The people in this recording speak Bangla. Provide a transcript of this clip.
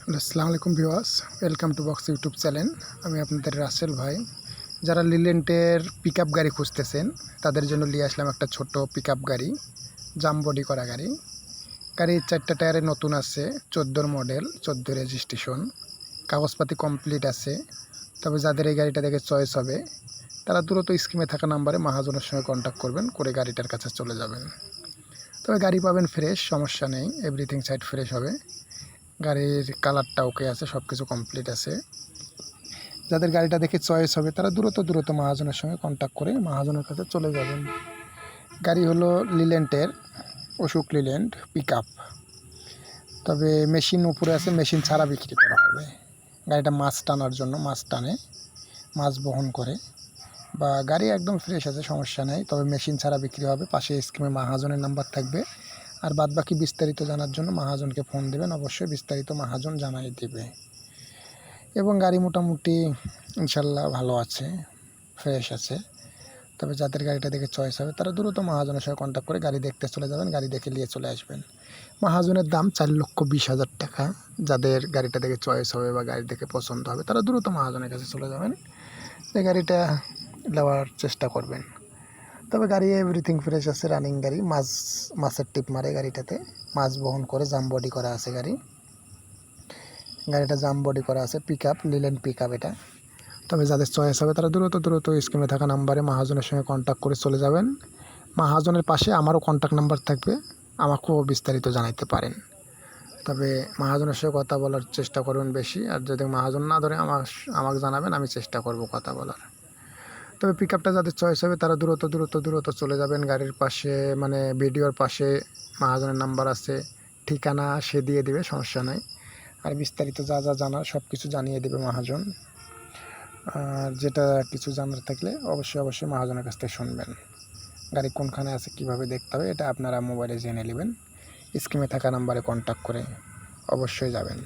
আসসালামু আলাইকুম ভিওয়াস welcome to box YouTube channel আমি আপনাদের রাসেল ভাই। যারা লিলেন্টের পিক গাড়ি খুঁজতেছেন, তাদের জন্য নিয়ে আসলাম একটা ছোট পিক গাড়ি জাম বডি করা গাড়ি। গাড়ির চারটা টায়ারে নতুন আছে, চোদ্দোর মডেল চোদ্দ রেজিস্ট্রেশন কাগজপাতি কমপ্লিট আছে। তবে যাদের এই গাড়িটা দেখে চয়েস হবে, তারা দ্রুত স্কিমে থাকা নাম্বারে মহাজনের সঙ্গে কন্ট্যাক্ট করবেন, করে গাড়িটার কাছে চলে যাবেন। তবে গাড়ি পাবেন ফ্রেশ সমস্যা নেই এভরিথিং সাইড ফ্রেশ হবে। গাড়ির কালারটা ওকে আছে সব কিছু কমপ্লিট আছে। যাদের গাড়িটা দেখে চয়েস হবে, তারা দ্রুত দ্রুত মহাজনের সঙ্গে কন্ট্যাক্ট করে মহাজনের কাছে চলে যাবেন। গাড়ি হলো লিলেন্টের অশোক লিলেন্ট পিক তবে মেশিন উপরে আছে মেশিন ছাড়া বিক্রি করা হবে। গাড়িটা মাছ টানার জন্য, মাছ টানে, মাছ বহন করে। বা গাড়ি একদম ফ্রেশ আছে, সমস্যা নেই। তবে মেশিন ছাড়া বিক্রি হবে, পাশে স্কিমে মহাজনের নাম্বার থাকবে। আর বাদ বাকি বিস্তারিত জানার জন্য মহাজনকে ফোন দেবেন। অবশ্যই বিস্তারিত মহাজন জানাই দেবে। এবং গাড়ি মোটামুটি ইনশাল্লাহ ভালো আছে ফ্রেশ আছে। তবে যাদের গাড়িটা দেখে চয়েস হবে, তারা দ্রুত মহাজনের সঙ্গে কন্ট্যাক্ট করে গাড়ি দেখতে চলে যাবেন, গাড়ি দেখে নিয়ে চলে আসবেন। মহাজনের দাম চার লক্ষ বিশ হাজার টাকা। যাদের গাড়িটা দেখে চয়েস হবে বা গাড়ি দেখে পছন্দ হবে, তারা দ্রুত মহাজনের কাছে চলে যাবেন। এই গাড়িটা নেওয়ার চেষ্টা করবেন। তবে গাড়ি এভরিথিং ফ্রেশ আছে রানিং গাড়ি, মাছ, মাছের টিপ মারে গাড়িটাতে, মাছ বহন করে জাম বডি করা আছে গাড়ি। গাড়িটা জাম বডি করা আছে pick up Leyland pick up এটা। তবে যাদের চয়েস হবে তারা দ্রুত দ্রুত স্কিমে থাকা নাম্বারে মাহাজনের সঙ্গে কন্ট্যাক্ট করে চলে যাবেন। মাহাজনের পাশে আমারও কন্ট্যাক্ট নাম্বার থাকবে, আমাকেও বিস্তারিত জানাইতে পারেন। তবে মহাজনের সঙ্গে কথা বলার চেষ্টা করবেন বেশি, আর যদি মহাজন না ধরে আমার আমাকে জানাবেন, আমি চেষ্টা করব কথা বলার। তবে পিক আপটা যাদের চয়েস হবে, তারা দ্রুত দ্রুত দ্রুত চলে যাবেন। গাড়ির পাশে মানে ভিডিওর পাশে, মহাজনের নাম্বার আছে, ঠিকানা সে দিয়ে দেবে, সমস্যা নাই। আর বিস্তারিত যা যা জানার সব কিছু জানিয়ে দেবে মহাজন। আর যেটা কিছু জানার থাকলে অবশ্যই অবশ্যই মহাজনের কাছ থেকে শুনবেন। গাড়ি কোনখানে আছে, কীভাবে দেখতে হবে, এটা আপনারা মোবাইলে জেনে নেবেন। স্কিমে থাকা নাম্বারে কন্ট্যাক্ট করে অবশ্যই যাবেন।